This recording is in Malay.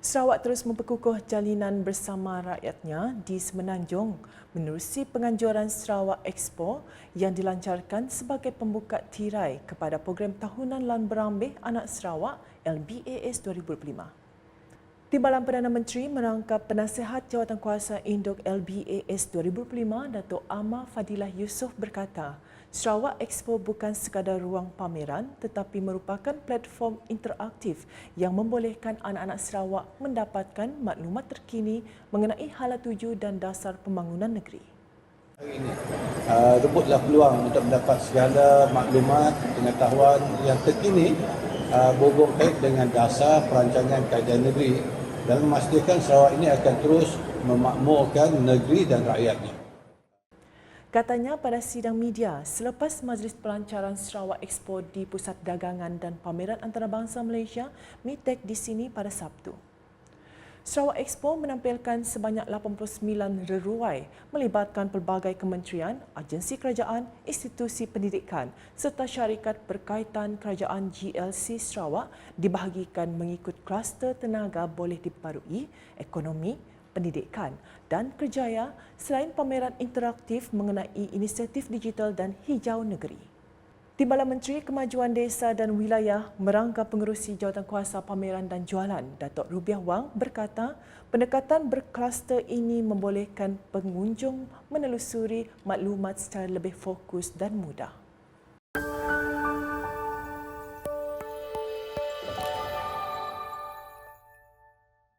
Sarawak terus memperkukuh jalinan bersama rakyatnya di Semenanjung menerusi penganjuran Sarawak Expo yang dilancarkan sebagai pembuka tirai kepada program tahunan Lan Berambih Anak Sarawak LBAS 2025. Timbalan Perdana Menteri merangkap penasihat jawatankuasa Induk LBAS 2025 Datuk Amar Fadilah Yusof berkata, Sarawak Expo bukan sekadar ruang pameran tetapi merupakan platform interaktif yang membolehkan anak-anak Sarawak mendapatkan maklumat terkini mengenai hala tuju dan dasar pembangunan negeri. Hari ini, uh, rebutlah peluang untuk mendapat segala maklumat, pengetahuan yang terkini uh, berhubung dengan dasar perancangan kaedah negeri dan memastikan Sarawak ini akan terus memakmurkan negeri dan rakyatnya. Katanya pada sidang media selepas Majlis Pelancaran Sarawak Expo di Pusat Dagangan dan Pameran Antarabangsa Malaysia, MITEC di sini pada Sabtu. Sarawak Expo menampilkan sebanyak 89 reruai melibatkan pelbagai kementerian, agensi kerajaan, institusi pendidikan serta syarikat berkaitan kerajaan GLC Sarawak dibahagikan mengikut kluster tenaga boleh diperbarui, ekonomi, pendidikan dan kerjaya selain pameran interaktif mengenai inisiatif digital dan hijau negeri. Timbalan Menteri Kemajuan Desa dan Wilayah merangka pengerusi jawatankuasa pameran dan jualan Datuk Rubiah Wang berkata pendekatan berkluster ini membolehkan pengunjung menelusuri maklumat secara lebih fokus dan mudah.